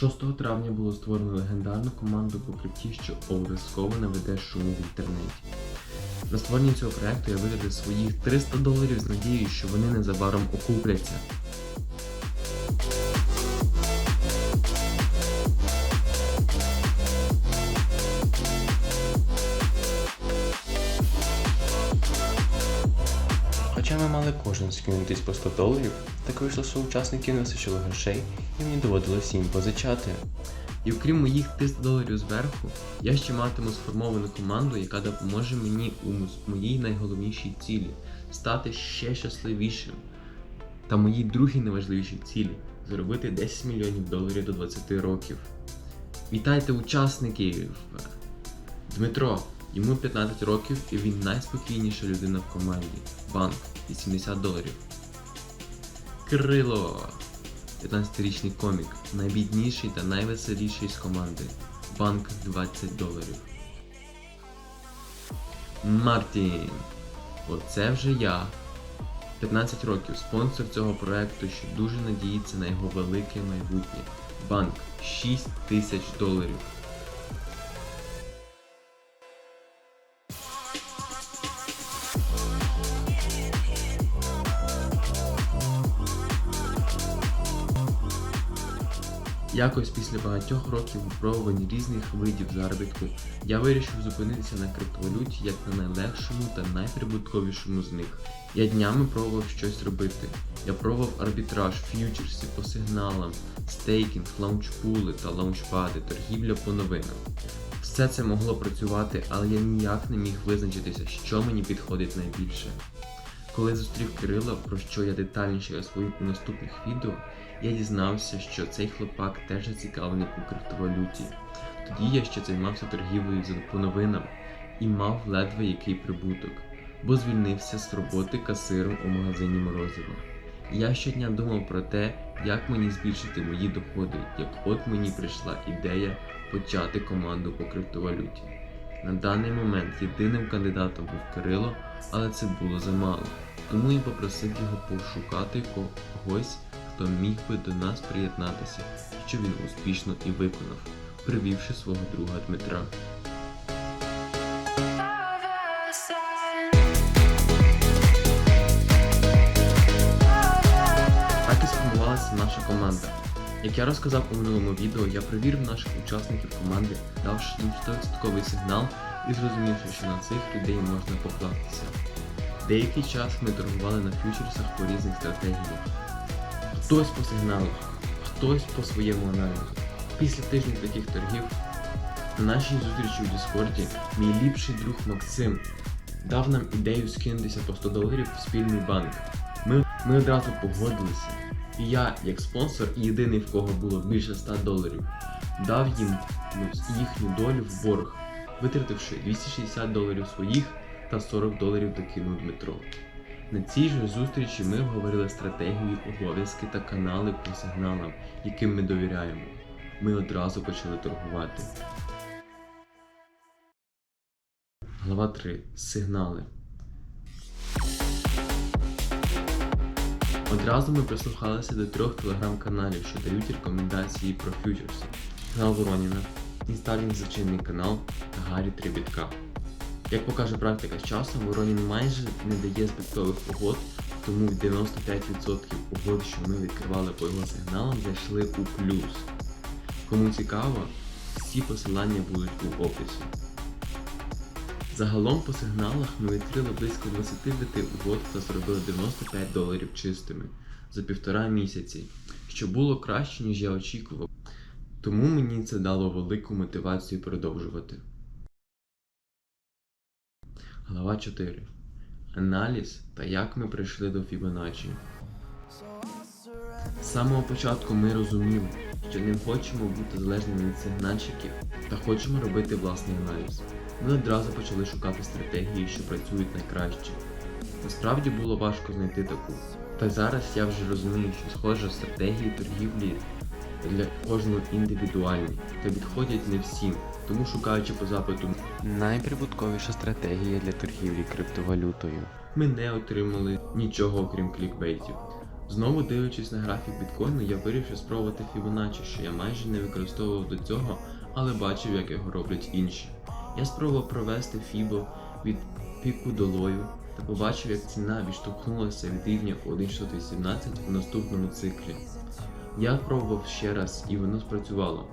6 травня було створено легендарну команду по крипті, що обов'язково наведе шуму в інтернеті. На створенні цього проекту я витратив своїх 300 доларів з надією, що вони незабаром окупляться. Хоча ми мали кожен скинутись по 100 доларів, так вийшло, що учасники не вистачило грошей і мені доводилося їм позичати. І окрім моїх 300 доларів зверху, я ще матиму сформовану команду, яка допоможе мені у моїй найголовнішій цілі стати ще щасливішим. Та моїй другій найважливішій цілі заробити 10 мільйонів доларів до 20 років. Вітайте учасників! Дмитро, йому 15 років і він найспокійніша людина в команді. Банк 80 доларів. Кирило, 15-річний комік, найбідніший та найвеселіший з команди. Банк 20 доларів. Мартін. Оце вже я. 15 років, спонсор цього проекту, що дуже надіється на його велике майбутнє. Банк 6 тисяч доларів. Якось після багатьох років випробувань різних видів заробітку я вирішив зупинитися на криптовалюті як на найлегшому та найприбутковішому з них. Я днями пробував щось робити. Я пробував арбітраж, ф'ючерси по сигналам, стейкінг, лаунчпули та лаунчпади, торгівля по новинам. Все це могло працювати, але я ніяк не міг визначитися, що мені підходить найбільше. Коли зустрів Кирила, про що я детальніше розповім у наступних відео, я дізнався, що цей хлопак теж зацікавлений у криптовалюті. Тоді я ще займався торгівлею по новинам і мав ледве який прибуток, бо звільнився з роботи касиром у магазині Морозиво. Я щодня думав про те, як мені збільшити мої доходи, як от мені прийшла ідея почати команду по криптовалюті. На даний момент єдиним кандидатом був Кирило, але це було замало. Тому я попросив його пошукати когось, хто міг би до нас приєднатися, що він успішно і виконав, привівши свого друга Дмитра. Так і сформувалася наша команда. Як я розказав у минулому відео, я перевірив наших учасників команди, давши їм 100% сигнал і зрозумівши, що на цих людей можна покластися. Деякий час ми торгували на фьючерсах по різних стратегіях. Хтось по сигналах, хтось по своєму аналізу. Після тижня таких торгів на нашій зустрічі у Діскорді мій ліпший друг Максим дав нам ідею скинутися по 100 доларів в спільний банк. Ми, ми одразу погодилися. І я, як спонсор, єдиний в кого було більше 100 доларів, дав їм ну, їхню долю в борг, витративши 260 доларів своїх та 40 доларів докинув Дмитро. На цій же зустрічі ми обговорили стратегію, обов'язки та канали по сигналам, яким ми довіряємо. Ми одразу почали торгувати. Глава 3. Сигнали. Одразу ми прислухалися до трьох телеграм-каналів, що дають рекомендації про фьючерси. Канал Вороніна, інсталінг зачинний канал та Гаррі Трибітка. Як покаже практика з часом, Воронін майже не дає збиткових угод, тому 95% угод, що ми відкривали по його сигналам, зайшли у плюс. Кому цікаво, всі посилання будуть у описі. Загалом по сигналах ми відкрили близько 25 угод та зробили 95 доларів чистими за півтора місяці, що було краще, ніж я очікував. Тому мені це дало велику мотивацію продовжувати. Глава 4. Аналіз та як ми прийшли до Фібоначчі. З самого початку ми розуміли, що не хочемо бути залежними від сигнальщиків та хочемо робити власний аналіз. Ми одразу почали шукати стратегії, що працюють найкраще. Насправді було важко знайти таку. Та зараз я вже розумію, що схожі стратегії торгівлі для кожного індивідуальні та підходять не всім, тому шукаючи по запиту Найприбутковіша стратегія для торгівлі криптовалютою. ми не отримали нічого окрім клікбейтів. Знову дивлячись на графік біткоїну, я вирішив спробувати Fibonacci, що я майже не використовував до цього, але бачив, як його роблять інші. Я спробував провести Фібо від піку долою та побачив, як ціна відштовхнулася від рівня 1.618 у наступному циклі. Я пробував ще раз і воно спрацювало.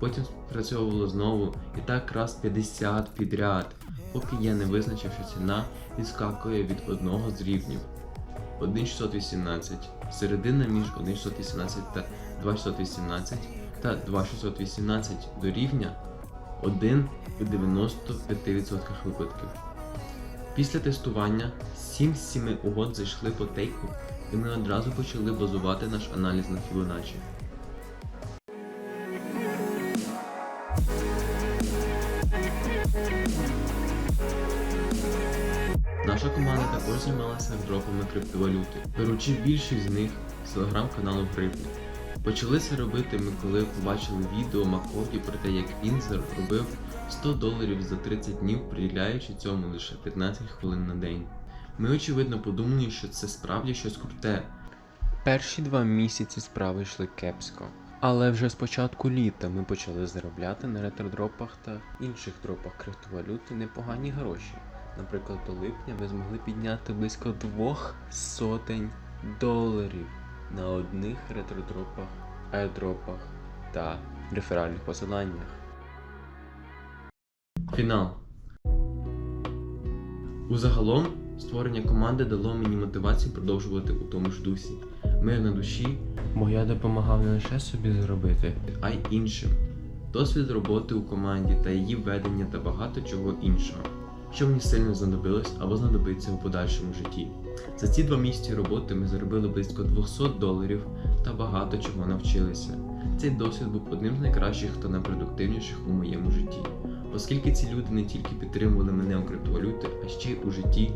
Потім спрацьовувало знову і так раз 50 підряд, поки я не визначив, що ціна відскакує від одного з рівнів. 1.618, середина між 1.618 та 2.618 та 2.618 до рівня 1 у 95% випадків. Після тестування 7 з 7 угод зайшли по тейку, і ми одразу почали базувати наш аналіз на Fibonacci. Наша команда також займалася дропами криптовалюти, беручи більшість з них з телеграм-каналу Гривні. Почали це робити ми, коли побачили відео Макоті про те, як він заробив 100 доларів за 30 днів, приділяючи цьому лише 15 хвилин на день. Ми очевидно подумали, що це справді щось круте, Перші два місяці справи йшли кепсько. Але вже з початку літа ми почали заробляти на ретродропах та інших дропах криптовалюти непогані гроші. Наприклад, до липня ми змогли підняти близько двох сотень доларів на одних ретродропах, айдропах та реферальних посиланнях. Фінал. Узагалом, створення команди дало мені мотивацію продовжувати у тому ж дусі. Мир на душі, Бо я допомагав не лише собі заробити, а й іншим. Досвід роботи у команді та її ведення та багато чого іншого, що мені сильно знадобилось або знадобиться у подальшому житті. За ці два місяці роботи ми заробили близько 200 доларів та багато чого навчилися. Цей досвід був одним з найкращих та найпродуктивніших у моєму житті, оскільки ці люди не тільки підтримували мене у криптовалюти, а ще й у житті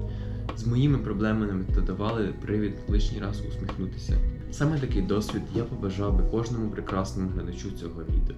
з моїми проблемами та давали привід лишній раз усміхнутися. Саме такий досвід я побажав би кожному прекрасному глядачу цього відео.